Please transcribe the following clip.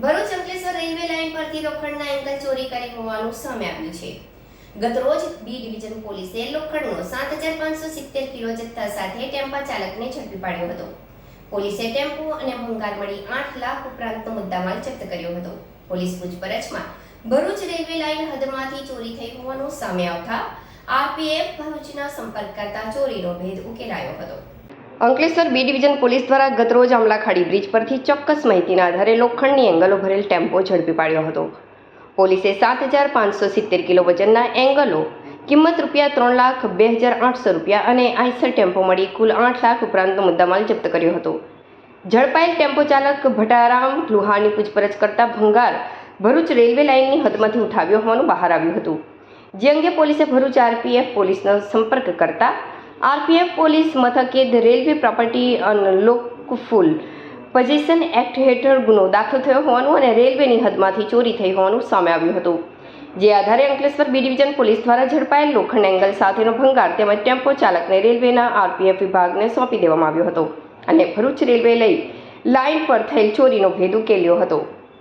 Bharuch Ankleshwar railway line પરથી લોખંડના angle ચોરી કરી હોવાનું સામે આવ્યું છે. ગતરોજ બી ડિવિઝન પોલીસે લોખંડનો સાત હજાર પાંચસો સિત્તેર કિલો જથ્થા સાથે ટેમ્પા ચાલકને ઝડપી પાડ્યો હતો. પોલીસે ટેમ્પો અને ભંગાર મળી આઠ લાખ ઉપરાંતનો મુદ્દામાલ જપ્ત કર્યો હતો. પોલીસ પૂછપરછમાં ભરૂચ રેલવે લાઇન હદમાંથી ચોરી થઈ હોવાનું સામે આવતા આરપીએફ ભરૂચના સંપર્ક કરતા ચોરીનો ભેદ ઉકેલાયો હતો. અંકલેશ્વર બી ડિવિઝન પોલીસ દ્વારા ગતરોજ અમલાખાડી બ્રિજ પરથી ચોક્કસ માહિતીના આધારે લોખંડની એંગલો ભરેલ ટેમ્પો ઝડપી પાડ્યો હતો. પોલીસે સાત હજાર પાંચસો સિત્તેર કિલો વજનના એંગલો, કિંમત રૂપિયા ત્રણ લાખ બે હજાર આઠસો રૂપિયા અને આઈસર ટેમ્પો મળી કુલ આઠ લાખ ઉપરાંતનો મુદ્દામાલ જપ્ત કર્યો હતો. ઝડપાયેલ ટેમ્પો ચાલક ભટારામ લુહાની પૂછપરછ કરતા ભંગાર ભરૂચ રેલવે લાઇનની હદમાંથી ઉઠાવ્યો હોવાનું બહાર આવ્યું હતું. જે અંગે પોલીસે ભરૂચ આરપીએફ પોલીસનો સંપર્ક કરતા આરપીએફ પોલીસ મથકે railway property unlawful possession act હેઠળ ગુનો દાખલ થયો હોવાનું અને રેલવેની હદમાંથી ચોરી થઈ હોવાનું સામે આવ્યું હતું. જે આધારે અંકલેશ્વર બી ડિવિઝન પોલીસ દ્વારા ઝડપાયેલ લોખંડ એંગલ સાથેનો ભંગાર તેમજ ટેમ્પો ચાલકને રેલવેના આરપીએફ વિભાગને સોંપી દેવામાં આવ્યો હતો અને ભરૂચ રેલવે લઈ લાઇન પર થયેલ ચોરીનો ભેદ ઉકેલ્યો હતો.